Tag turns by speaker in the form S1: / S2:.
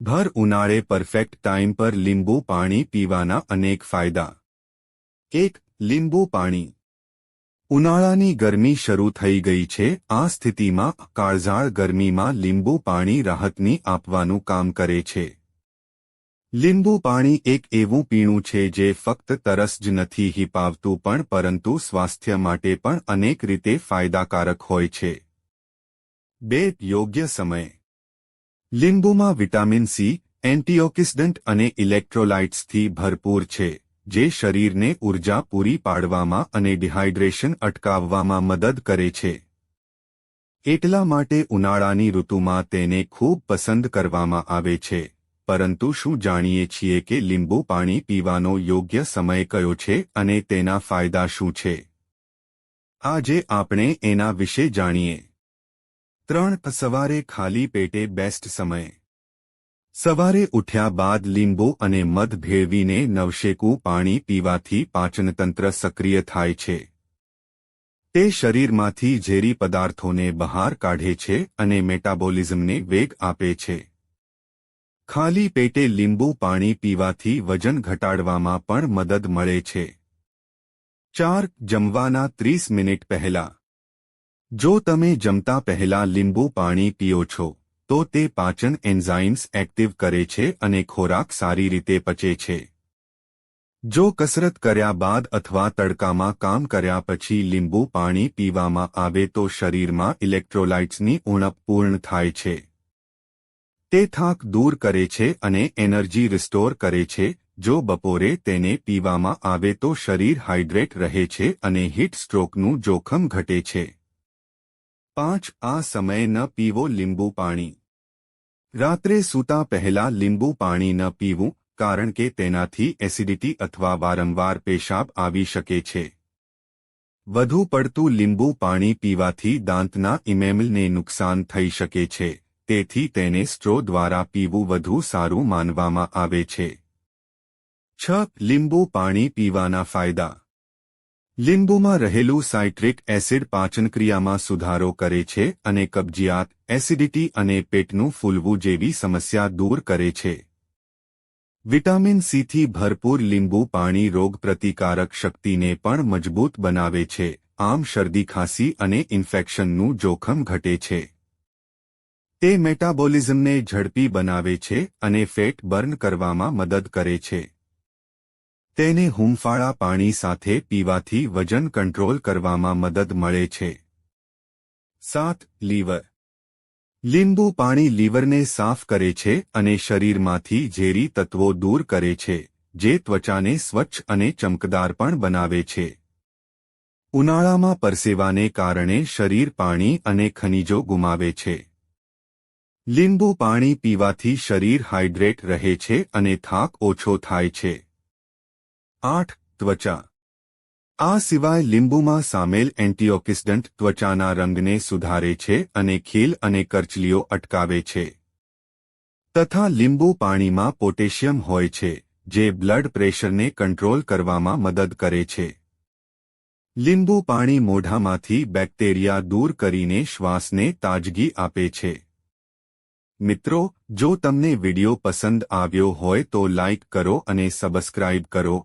S1: ભર ઉનાળે perfect time પર લીંબુ પાણી પીવાના અનેક ફાયદા. એક, લીંબુ પાણી. ઉનાળાની ગરમી શરૂ થઈ ગઈ છે. આ સ્થિતિમાં કાળઝાળ ગરમીમાં લીંબુ પાણી રાહતની આપવાનું કામ કરે છે. લીંબુ પાણી એક એવું પીણું છે જે ફક્ત તરસ જ નથી હિપાવતું પણ પરંતુ સ્વાસ્થ્ય માટે પણ અનેક રીતે ફાયદાકારક હોય છે. બે, યોગ્ય સમય. લીંબુમાં વિટામિન સી, એન્ટીઓક્સિડન્ટ અને ઇલેક્ટ્રોલાઇટ્સથી ભરપૂર છે, જે શરીરને ઊર્જા પૂરી પાડવામાં અને ડિહાઇડ્રેશન અટકાવવામાં મદદ કરે છે. એટલા માટે ઉનાળાની ઋતુમાં તેને ખૂબ પસંદ કરવામાં આવે છે, પરંતુ શું જાણીએ છીએ કે લીંબુ પાણી પીવાનો યોગ્ય સમય કયો છે અને તેના ફાયદા શું છે? આજે આપણે એના વિશે જાણીએ. ત્રણ સવારે ખાલી પેટે બેસ્ટ સમય. સવારે ઉઠ્યા બાદ લીંબુ અને મધ ભેળવીને નવશેકું પાણી પીવાથી પાચનતંત્ર સક્રિય થાય છે. તે શરીરમાંથી ઝેરી પદાર્થોને બહાર કાઢે છે અને મેટાબોલિઝમને વેગ આપે છે. ખાલી પેટે લીંબુ પાણી પીવાથી વજન ઘટાડવામાં પણ મદદ મળે છે. ચાર જમવાના ત્રીસ મિનિટ પહેલા જો તમે જમતા પહેલા લીંબુ પાણી પીઓ છો, તો તે પાચન એન્ઝાઇમ્સ એક્ટિવ કરે છે અને ખોરાક સારી રીતે પચે છે. જો કસરત કર્યા બાદ અથવા તડકામાં કામ કર્યા પછી લીંબુ પાણી પીવામાં આવે તો શરીરમાં ઇલેક્ટ્રોલાઇટ્સની ઉણપ પૂર્ણ થાય છે. તે થાક દૂર કરે છે અને એનર્જી રિસ્ટોર કરે છે. જો બપોરે તેને પીવામાં આવે તો શરીર હાઇડ્રેટ રહે છે અને હીટ સ્ટ્રોકનું જોખમ ઘટે છે. પાંચ આ સમયે ન પીવો લીંબુ પાણી. રાત્રે સૂતા પહેલા લીંબુ પાણી ન પીવું, કારણ કે તેનાથી એસિડિટી અથવા વારંવાર પેશાબ આવી શકે છે. વધુ પડતું લીંબુ પાણી પીવાથી દાંતના ઇમેમલને નુકસાન થઈ શકે છે, તેથી તેને સ્ટ્રો દ્વારા પીવું વધુ સારું માનવામાં આવે છે. છ. લીંબુ પાણી પીવાના ફાયદા. લીંબુમાં રહેલું સાઇટ્રિક એસિડ પાચનક્રિયામાં સુધારો કરે છે અને કબજિયાત એસિડિટી અને પેટનું ફૂલવું જેવી સમસ્યા દૂર કરે છે. વિટામિન સીથી ભરપૂર લીંબુ પાણી રોગપ્રતિકારક શક્તિને પણ મજબૂત બનાવે છે, આમ શરદી ખાંસી અને ઇન્ફેક્શનનું જોખમ ઘટે છે. તે મેટાબોલિઝમને ઝડપી બનાવે છે અને ફેટ બર્ન કરવામાં મદદ કરે છે. તેને હુંફાળા પાણી સાથે પીવાથી વજન કંટ્રોલ કરવામાં મદદ મળે છે. સાત, લીવર. લીંબુ પાણી લીવરને સાફ કરે છે અને શરીરમાંથી ઝેરી તત્વો દૂર કરે છે, જે ત્વચાને સ્વચ્છ અને ચમકદાર પણ બનાવે છે. ઉનાળામાં પરસેવાને કારણે શરીર પાણી અને ખનિજો ગુમાવે છે. લીંબુ પાણી પીવાથી શરીર હાઇડ્રેટ રહે છે અને થાક ઓછો થાય છે. આઠ, ત્વચા. આ સિવાય લીંબુમાં સામેલ એન્ટીઓક્સિડન્ટ ત્વચાના રંગને સુધારે છે અને ખીલ અને કરચલીઓ અટકાવે છે. તથા લીંબુ પાણીમાં પોટેશિયમ હોય છે, જે બ્લડ પ્રેશરને કંટ્રોલ કરવામાં મદદ કરે છે. લીંબુ પાણી મોઢામાંથી બેક્ટેરિયા દૂર કરીને શ્વાસને તાજગી આપે છે. મિત્રો, જો તમને વિડિયો પસંદ આવ્યો હોય તો લાઇક કરો અને સબસ્ક્રાઇબ કરો